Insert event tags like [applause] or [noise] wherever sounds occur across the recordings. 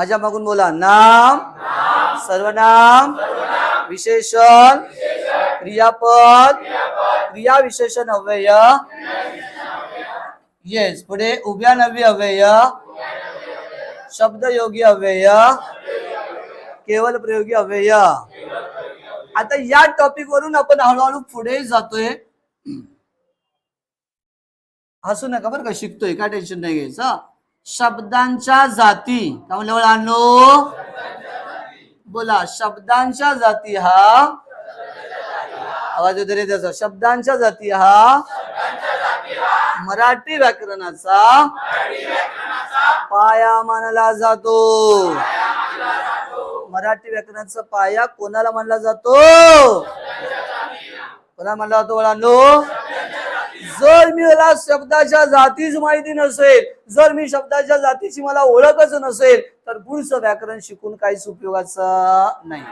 माझ्या मागून बोला. नाम. सर्वनाम. विशेषण. क्रियापद. क्रिया विशेषण अव्यय. येस पुढे उभ्या नवी अव्यय. शब्दयोगी अव्यय. केवल प्रयोगी अव्यय. आता या टॉपिक वरून आपण हळूहळू पुढे जातोय. हसू नका बरं का शिकतोय. काय टेन्शन नाही घ्यायचं शब्दांच्या जाती. काय म्हणलं मुलांनो बोला शब्दांच्या जाती हा. आवाज येतो रे त्याचा शब्दांच्या जाती हा. मराठी व्याकरणाचा पाया मानला जातो. मराठी व्याकरणाचा पाया कोणाला मानला जातो? कोणाला मानला जातो मुलांनो जर मी मला शब्दाच्या जातीच माहिती नसेल जर मी शब्दाच्या जातीची मला ओळखच नसेल तर पुढचं व्याकरण शिकून काहीच उपयोगाचं नाही.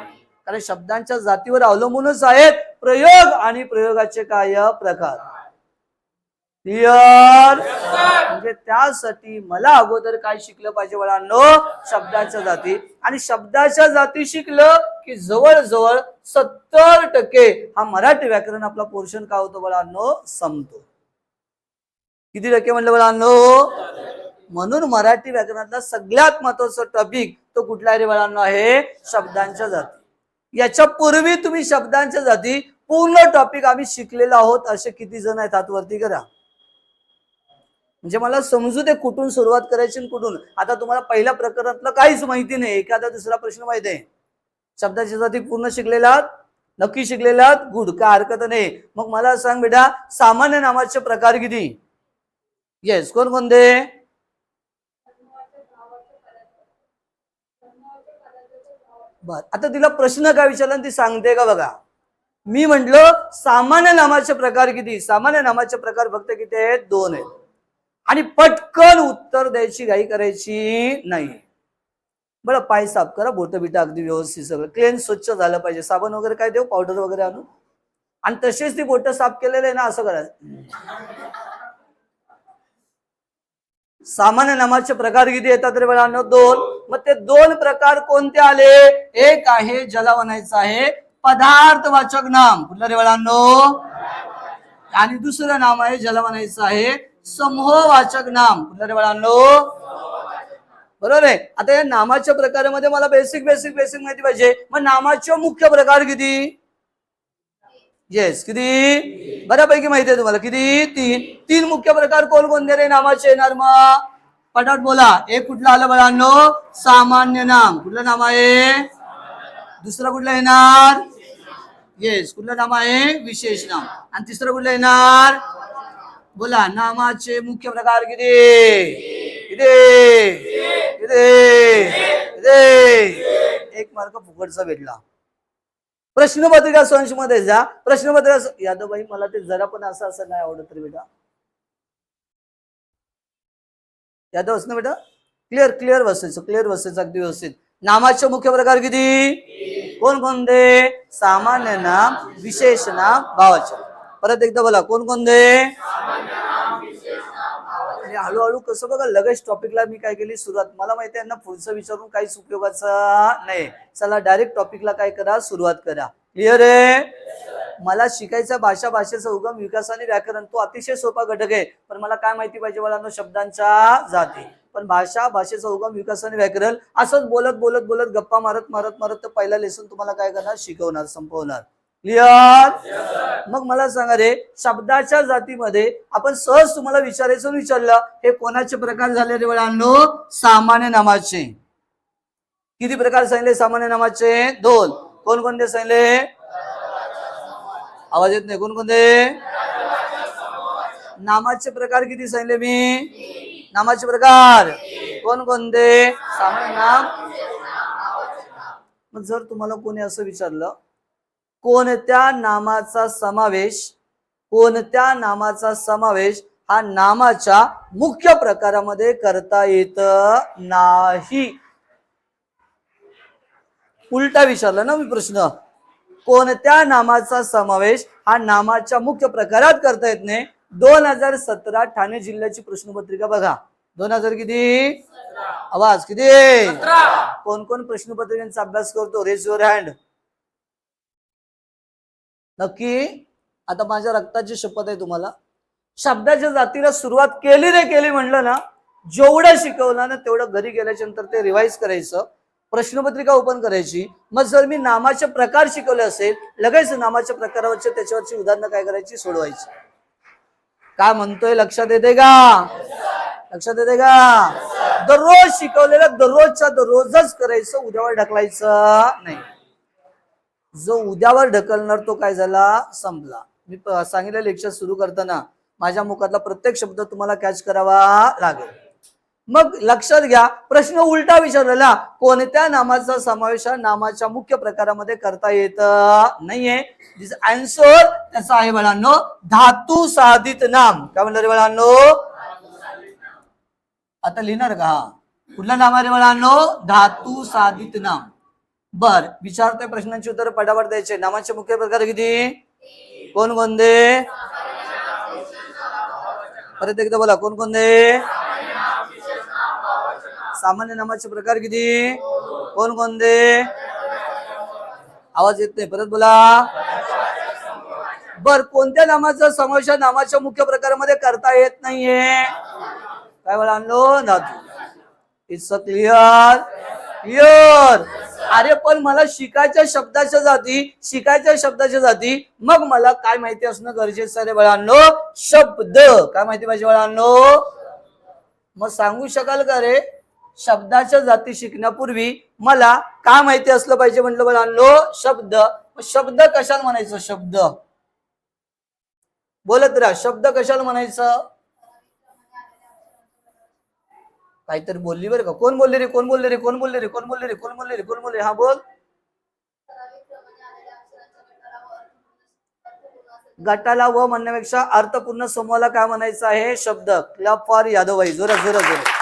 कारण शब्दांच्या जातीवर अवलंबूनच आहेत प्रयोग आणि प्रयोगाचे काय प्रकार? म्हणजे त्यासाठी मला अगोदर काय शिकलं पाहिजे वडांनो शब्दाच्या जाती. आणि शब्दाच्या जाती शिकलं की जवळजवळ सत्तर टक्के हा मराठी व्याकरण आपला पोर्शन काय होतो मुलांनो संपतो. किती टक्के म्हणलं मुलांनो म्हणून मराठी व्याकरणातला सगळ्यात महत्त्वाचा टॉपिक तो कुठला रे मुलांनो आहे शब्दांच्या जाती. याच्या पूर्वी तुम्ही शब्दांच्या जाती पूर्ण टॉपिक आम्ही शिकलेलो आहोत असे किती जण आहेत? हातवरती करा. म्हणजे मला समजू दे कुठून सुरुवात करायची कुठून. आता तुम्हाला पहिल्या प्रकरणातलं काहीच माहिती नाही. एखादा दुसरा प्रश्न माहिती आहे. शब्दाच्या जाती पूर्ण शिकलेला आहात? नक्की शिकलेला आहात? गुड. काय हरकत नाही. मग मला सांग बेटा सामान्य नामाचे प्रकार किती? येस कोण कोणते? बर आता तिला प्रश्न काय विचारला ती सांगते का बघा. मी म्हंटल सामान्य नामाचे प्रकार किती? सामान्य नामाचे प्रकार फक्त किती आहेत? दोन आहेत. आणि पटकन उत्तर द्यायची घाई करायची नाही. बरं पाय साफ करा बोट बिटा अगदी व्यवस्थित सगळं क्लीन स्वच्छ झालं पाहिजे. साबण वगैरे काय देऊ? पावडर वगैरे आणू? आणि तसेच ती बोट साफ केलेले आहे ना असं करायचं सामान्य नामाचे प्रकार किती येतात रे बाळांनो? दोन. मग ते दोन प्रकार कोणते आले? एक आहे ज्याला म्हणायचं आहे पदार्थवाचक नाम. कुठलं रे बाळांनो? आणि दुसरं नाम आहे ज्याला म्हणायचं आहे समूहवाचक नाम. कुठलं रे बाळांनो? बरोबर आहे. आता या नामाच्या प्रकारामध्ये मला बेसिक बेसिक बेसिक माहिती पाहिजे. मग नामाचे मुख्य प्रकार किती? येस किती? बऱ्यापैकी माहिती आहे तुम्हाला. किती? तीन. तीन मुख्य प्रकार कोण कोणते रे? नामाचे येणार मग. पटाट बोला. एक कुठलं आलं बळांनो? सामान्य नाम. कुठलं नाम आहे? दुसरं कुठलं येणार? येस कुठलं नाम आहे? विशेष नाम. आणि तिसरं कुठलं येणार? बोला. नामाचे मुख्य प्रकार किती? किती? किती? किती? एक मार्क फुकटचा भेटला. प्रश्नपत्रिका संशमध्ये जा. प्रश्नपत्रिका यादव यादवबाई मला ते जरा पण असं असं नाही आवडत रे बेटा. यादव असं ना बेटा? क्लिअर क्लिअर बसायचं क्लिअर बसायचं अगदी व्यवस्थित. नामाचे मुख्य प्रकार किती? कोणकोणते सामान्य नाम विशेष नाम भावाचे. परत एकदा बोला कोणकोणते हळूहळू कसं बघा लगेच टॉपिकला मी काय केली सुरुवात. मला माहिती आहे ना पुढचं विचारून काहीच उपयोगाचा नाही. चला डायरेक्ट टॉपिकला काय करा सुरुवात करा. क्लिअर आहे? मला शिकायचा भाषा भाषेचा उगम विकास आणि व्याकरण तो अतिशय सोपा घटक आहे. पण मला काय माहिती पाहिजे मला शब्दांच्या जाती. पण भाषा भाषेचा उगम विकास आणि व्याकरण असंच बोलत बोलत बोलत गप्पा मारत मारत मारत तर पहिला लेसन तुम्हाला काय करणार? शिकवणार संपवणार. क्लिअर मग मला सांगा रे शब्दाच्या जातीमध्ये आपण सहज तुम्हाला विचारायचं विचारलं हे कोणाचे प्रकार झाले रे वळांनो सामान्य नामाचे. किती प्रकार सांगितले सामान्य नामाचे? दोन. कोण कोणते सांगितले? आवाज येत नाही. कोण कोणते नामाचे प्रकार किती सांगितले मी? नामाचे प्रकार. कोण कोणते सामान्य नाम. मग जर तुम्हाला कोणी असं विचारलं कोणत्या नामाचा समावेश कोणत्या नामाचा समावेश हा नामाच्या मुख्य प्रकारामध्ये करता येत नाही? उलटा विचारला ना मी प्रश्न. कोणत्या नामाचा समावेश हा नामाच्या मुख्य प्रकारात करता येत नाही? दोन हजार सतरा ठाणे जिल्ह्याची प्रश्नपत्रिका बघा. दोन हजार किती? आवाज किती? कोण कोण प्रश्नपत्रिकांचा अभ्यास करतो? रेज युअर हँड नक्की? आता माझ्या रक्ताची शपथ आहे तुम्हाला. शब्दाच्या जातीला सुरुवात केली रे केली म्हणलं ना जेवढं शिकवलं ना तेवढं घरी गेल्याच्यानंतर ते रिवाईज करायचं प्रश्नपत्रिका ओपन करायची. मग जर मी नामाचे प्रकार शिकवले असेल लगेच नामाच्या प्रकारावरचे त्याच्यावरची उदाहरणं काय करायची सोडवायची. काय म्हणतोय? लक्षात येते का? लक्षात येते का? दररोज शिकवलेलं दररोजच्या दररोजच करायचं उद्यावर ढकलायचं नाही. जो उद्यावर ढकलणार तो काय झाला? संपला. मी सांगितलं लेक्चर सुरू करताना माझ्या मुखातला प्रत्येक शब्द तुम्हाला कॅच करावा लागेल. मग लक्षात घ्या प्रश्न उलटा विचारलेला कोणत्या नामाचा समावेश नामाच्या मुख्य प्रकारामध्ये करता येत नाहीये? दिस आन्सर त्याचा आहे बाळांनो धातू साधित नाम. काय म्हणलं रे बाळांनो? आता लिहिणार का? हा कुठलं नाम आहे रे बाळांनो? धातू साधित नाम. बर विचारतोय प्रश्नांची उत्तर पटापट द्यायचे. नामाचे मुख्य प्रकार किती? कोण कोणते? परत एकदा बोला कोण कोणते? सामान्य नामाचे प्रकार किती? कोण कोणते? आवाज येत नाही परत बोला. बर कोणत्या नामाचा समावेश नामाच्या मुख्य प्रकारामध्ये करता येत नाहीये. काय बोला आणलो? धातू इट्स अ क्लिअर क्लिअर अरे पण मला शिकायच्या शब्दाच्या जाती शिकायच्या शब्दाच्या जाती. मग मला काय माहिती असणं गरजेचं आहे रे बळांनो? शब्द. काय माहिती पाहिजे बळांनो? मग सांगू शकाल का रे? शब्दाच्या जाती शिकण्यापूर्वी मला काय माहिती असलं पाहिजे म्हटलं बळांनो? शब्द. शब्द कशाला म्हणायचं? शब्द. बोलत राहा. शब्द कशाला म्हणायचं? काहीतरी बोलली बरं का. कोण बोलले रे? कोण बोलले रे? कोण बोलले रे? कोण बोलले रे? कोण बोलले रे? कोण बोलले हा बोल. गटाला व म्हणण्यापेक्षा अर्थपूर्ण समूहाला काय म्हणायचं आहे? शब्द. Club for Yadavbai. जोरा जोरा जोरा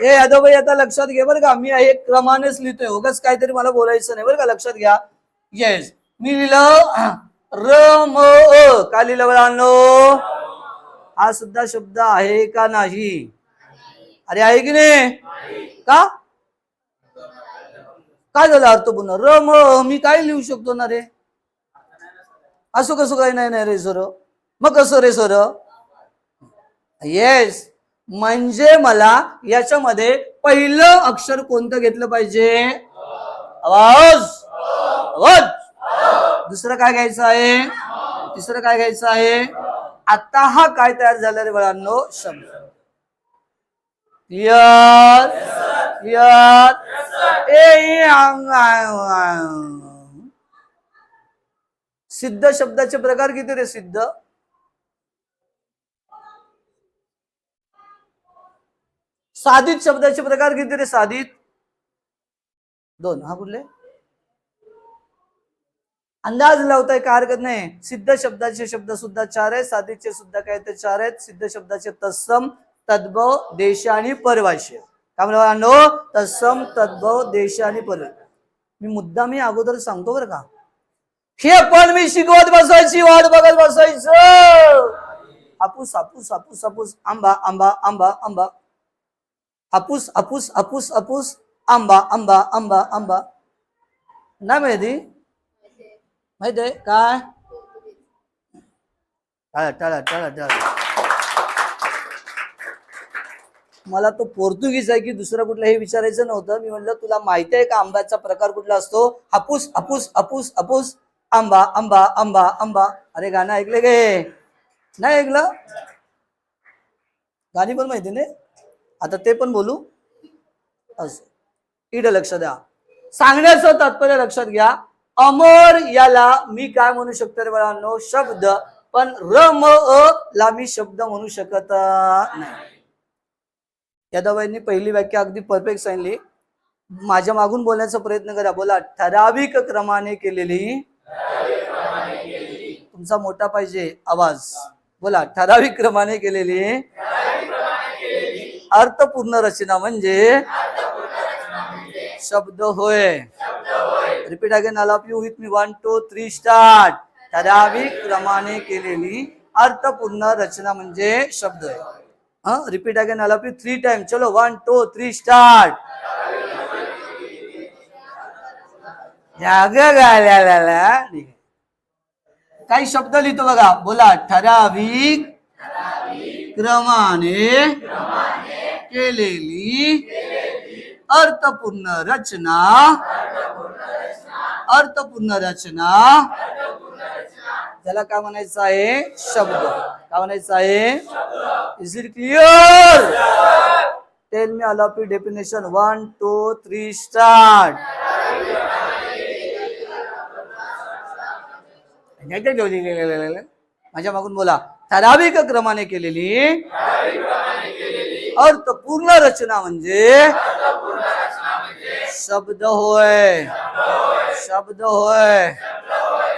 हे यादवबाई आता लक्षात घे बरं का. मी हे क्रमानेच लिहितोय. उगाच काहीतरी मला बोलायचं नाही बरं का. लक्षात घ्या. येस मी लिहिलं [clears throat] र म काय लिहिलं बाळांनो हा सुद्धा शब्द आहे का नाही? अरे आहे की नाही? का? काय झालं पुन्हा र म मी काय लिहू शकतो ना रे? असं कसं काय नाही नाही रे सर? मग कसं रे सर? येस म्हणजे मला याच्यामध्ये पहिलं अक्षर कोणतं घेतलं पाहिजे? आवाज. आवाज. दुसरं काय घ्यायचं आहे? तिसरं काय घ्यायचं आहे? आता हा काय तयार झाला रे बाळांनो? शब्द क्लिअर क्लिअर ए सिद्ध शब्दाचे प्रकार किती रे सिद्ध? साधित शब्दाचे प्रकार किती रे साधित? दोन. हा कुठले? अंदाज लावताय काय हरकत नाही. सिद्ध शब्दाचे शब्द सुद्धा चार आहेत साधीचे सुद्धा काय ते चार आहेत. सिद्ध शब्दाचे तत्सम तद्भव देश आणि परवाशी काय म्हणा तत्सम तद्भव देश आणि पर मी मुद्दा मी अगोदर सांगतो बरं का. हे पण मी शिकवत बसायची वाट बघत बसायचं. हापूस हापूस हापूस हापूस आंबा आंबा आंबा आंबा. हापूस हापूस हापूस हापूस आंबा आंबा आंबा आंबा. नाही माहिती? माहिती आहे काय टाळा टाळा टाळा टाळा मला तो पोर्तुगीज आहे की दुसरं कुठलं हे विचारायचं नव्हतं. मी म्हणलं तुला माहिती आहे का आंब्याचा प्रकार कुठला असतो? हापूस हापूस हापूस हापूस. आंबा आंबा आंबा आंबा. अरे गाणं ऐकले गे. नाही ऐकलं? गाणी पण माहिती नाही आता ते पण बोलू? असं. इड लक्ष द्या. सांगण्याचं तात्पर्य लक्षात घ्या. अमर याला मी काय म्हणू शकतो रे बाळांनो? शब्द. पण र म अ ला मी शब्द म्हणू शकत नाही. यादवांनी पहिली व्याख्या अगदी परफेक्ट सांगली माझ्या मागून बोलण्याचा प्रयत्न करा. बोला ठराविक क्रमाने केलेली. तुमचा मोठा पाहिजे आवाज. बोला ठराविक क्रमाने केलेली. अर्थपूर्ण रचना म्हणजे शब्द होय. Repeat again all of you with me one two three start ठराविक क्रमाने केलेली अर्थपूर्ण रचना म्हणजे शब्द आहे. हा repeat again all of you three time चलो वन टू थ्री स्टार्ट काही शब्द लिहितो बघा. बोला ठराविक क्रमाने केलेली अर्थपूर्ण रचना अर्थपूर्ण रचना. त्याला काय म्हणायचं आहे? शब्द. काय म्हणायचं आहे? Is it clear tell me Alleppey definition one two three start माझ्या मागून बोला. ठराविक क्रमाने केलेली अर्थपूर्ण रचना म्हणजे शब्द होय. शब्द होय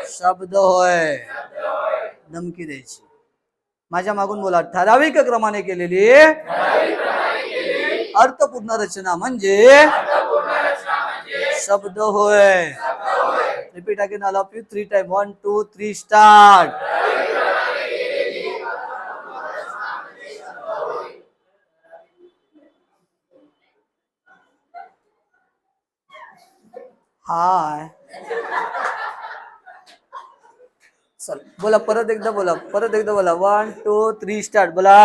शब्द होय धमकी द्यायची माझ्या मागून बोला. ठराविक क्रमाने केलेली अर्थपूर्ण रचना म्हणजे शब्द होय. Repeat again all of you three time one two three start हाय चल बोला परत एकदा बोला परत एकदा बोला. वन टू थ्री स्टार्ट बोला.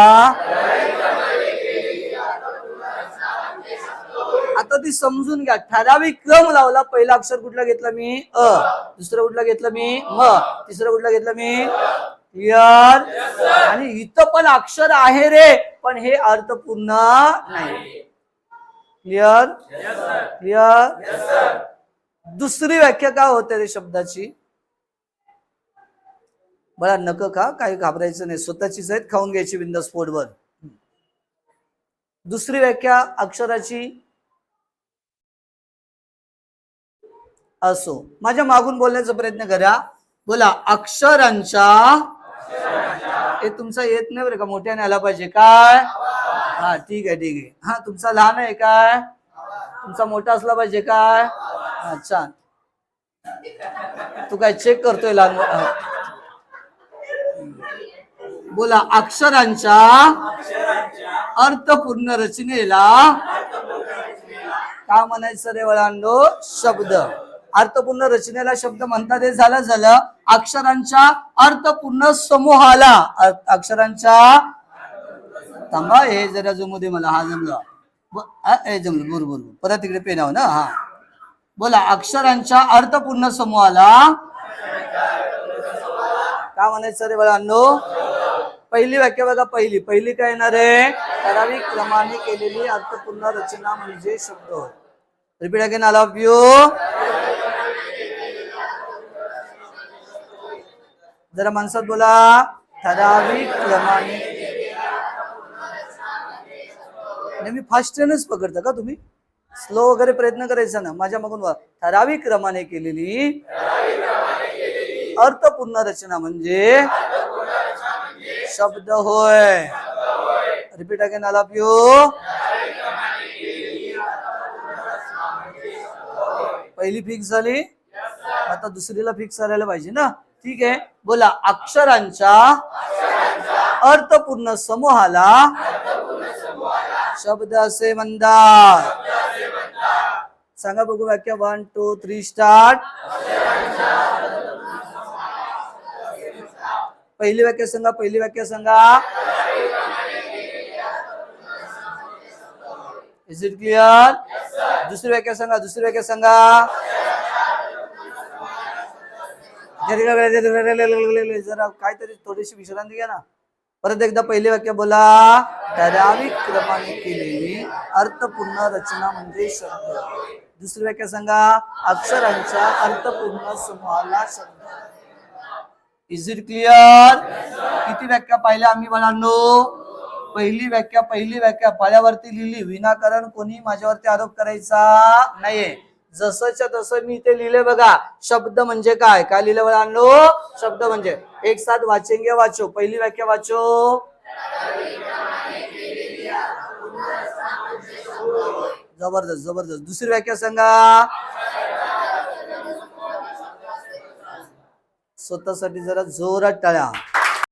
आता ती समजून घ्या. ठराविक क्रम लावला पहिला अक्षर कुठला घेतला मी? अ. दुसरं कुठला घेतलं मी? म. तिसरं कुठला घेतलं मी? क्लिअर आणि इथं पण अक्षर आहे रे पण हे अर्थपूर्ण नाही. क्लिअर क्लिअर दुसरी व्याख्या काय होते रे शब्दाची? बळा नकं का काही घाबरायचं नाही. स्वतःचीच आहेत खाऊन घ्यायची बिंदास पोटभर. दुसरी व्याख्या अक्षराची असो. माझ्या मागून बोलण्याचा प्रयत्न करा. बोला अक्षरांच्या हे तुमचा येत नाही बरं का? मोठ्याने आला पाहिजे. काय? हा ठीक आहे ठीक आहे. हा तुमचा लहान आहे काय? तुमचा मोठा असला पाहिजे काय? हा छान. तू काय चेक करतोय लहान बोला अक्षरांच्या अर्थपूर्ण रचनेला का म्हणायचं रे वळांडो? शब्द. अर्थपूर्ण रचनेला शब्द म्हणतात हे झालं झालं. अक्षरांच्या अर्थपूर्ण समूहाला अक्षरांच्या थांबा हे जरा जमू दे मला हा जमलं. हे जमलं बरोबर बरोबर परत तिकडे पेनाव ना हा. बोला अक्षरांच्या अर्थपूर्ण समूहाला काय म्हणायचं रे वळांडो? पहिली वाक्य बघा पहिली. पहिली काय येणार आहे? ठराविक क्रमाने केलेली अर्थपूर्ण रचना म्हणजे शब्द. होय repeat again all of you जरा माणसात बोला. ठराविक क्रमाने नाही मी फास्ट ट्रेनच पकडता का तुम्ही? स्लो वगैरे प्रयत्न करायचा ना. माझ्या मागून वा. ठराविक क्रमाने केलेली अर्थपूर्ण रचना म्हणजे शब्द होय. Repeat again all of you पहिली फिक्स झाली. आता दुसरीला फिक्स करायला पाहिजे ना? ठीक आहे. बोला अक्षरांच्या अर्थपूर्ण समूहाला शब्द असे म्हणतात. सांगा बघू वाक्य वन टू थ्री स्टार्ट पहिली वाक्य सांगा पहिली वाक्य सांगा. इज इट क्लिअर दुसरी वाक्य सांगा दुसरी वाक्य सांगा. जरा काहीतरी थोडीशी विश्रांती घ्या ना. परत एकदा पहिले वाक्य बोला. ठराविक क्रमाने केलेली अर्थपूर्ण रचना म्हणजे शब्द. दुसरी वाक्य सांगा अक्षरांच्या अर्थपूर्ण समूहाला शब्द. इज इट क्लिअर किती व्याख्या पाहिल्या आम्ही म्हणालो पहिली व्याख्या पहिली व्याख्या. पायावरती लिहिली. विनाकारण कोणी माझ्यावरती आरोप करायचा नाहीये. जसंच्या तसं मी इथे लिहिले बघा. शब्द म्हणजे काय? काय लिहिलं म्हणालो शब्द म्हणजे एक साथ वाचेंगे वाचो. पहिली व्याख्या वाचो. जबरदस्त जबरदस्त. दुसरी व्याख्या सांगा. स्वतःसाठी जरा जोरात टाळ्या